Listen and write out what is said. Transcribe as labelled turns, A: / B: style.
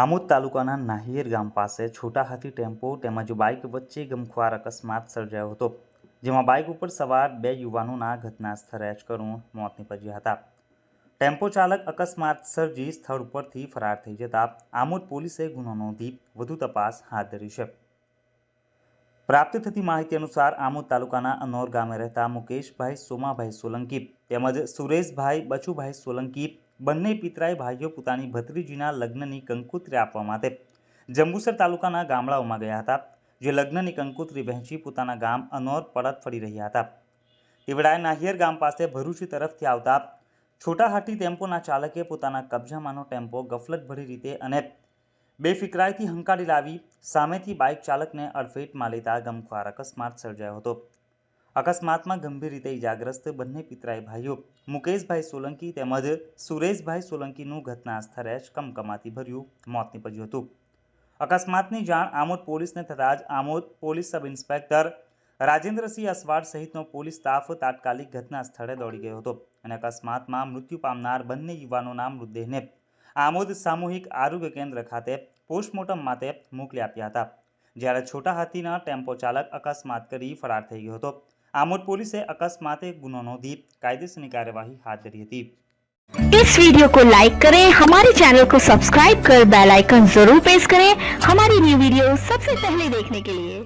A: આમોદ તાલુકાના નાહિયેર ગામ પાસે છોટા હાથી ટેમ્પો તેમજ બાઇક વચ્ચે ગમખ્વાર અકસ્માત સર્જાયો હતો, જેમાં બાઇક ઉપર સવાર બે યુવાનોના ઘટના સ્થળે જ મોત નીપજ્યા હતા. ટેમ્પો ચાલક અકસ્માત સર્જી સ્થળ ઉપરથી ફરાર થઈ જતા આમોદ પોલીસે ગુનો નોંધી વધુ તપાસ હાથ ધરી છે. પ્રાપ્ત થતી માહિતી અનુસાર આમોદ તાલુકાના અનોર ગામે રહેતા મુકેશભાઈ સોમાભાઈ સોલંકી તેમજ સુરેશભાઈ બચુભાઈ સોલંકી બંને પિતરાઈ ભાઈઓ પોતાની ભત્રીજીના લગ્નની કંકુત્રી આપવા માટે જંબુસર તાલુકાના ગામડાઓમાં ગયા હતા, જે લગ્નની કંકુત્રી વહેંચી પોતાના ગામ અનોર પરત ફરી રહ્યા હતા. તેવડાએ નાહિયર ગામ પાસે ભરૂચ તરફથી આવતા છોટાહાટી ટેમ્પોના ચાલકે પોતાના કબજામાંનો ટેમ્પો ગફલતભરી રીતે અને બેફિકરાઈથી હંકારી લાવી સામેથી બાઇક ચાલકને અડફેટમાં લેતા ગમખ્વાર અકસ્માત સર્જાયો હતો. અકસ્માતમાં ગંભીર રીતે ઇજાગ્રસ્ત બંને પિતરાઈ ભાઈઓ, મુકેશભાઈ સોલંકી તેમજ સુરેશભાઈ સોલંકીનું ઘટના સ્થળે જ કમકમાતી ભર્યું મોત નીપજ્યું હતું. અકસ્માતની જાણ આમોદ પોલીસને થતાં જ Amod police sub inspector Rajendrasinh Asvad સહિતનો પોલીસ સ્ટાફ તાત્કાલિક ઘટના સ્થળે દોડી ગયો હતો અને અકસ્માતમાં મૃત્યુ પામનાર બંને યુવાનોના મૃતદેહને આમોદ સામૂહિક આરોગ્ય કેન્દ્ર ખાતે પોસ્ટમોર્ટમ માટે મોકલી આપ્યા હતા. જ્યારે છોટા હાથીના ટેમ્પો ચાલક અકસ્માત કરી ફરાર થઈ ગયો હતો. આમોદ પોલીસે અકસ્માતે ગુનો નોંધી કાયદેસરની કાર્યવાહી હાથ ધરી હતી
B: इस वीडियो को लाइक करें हमारे चैनल को सब्सक्राइब कर बेल आइकन जरूर प्रेस करें हमारी न्यू वीडियो सबसे पहले देखने के लिए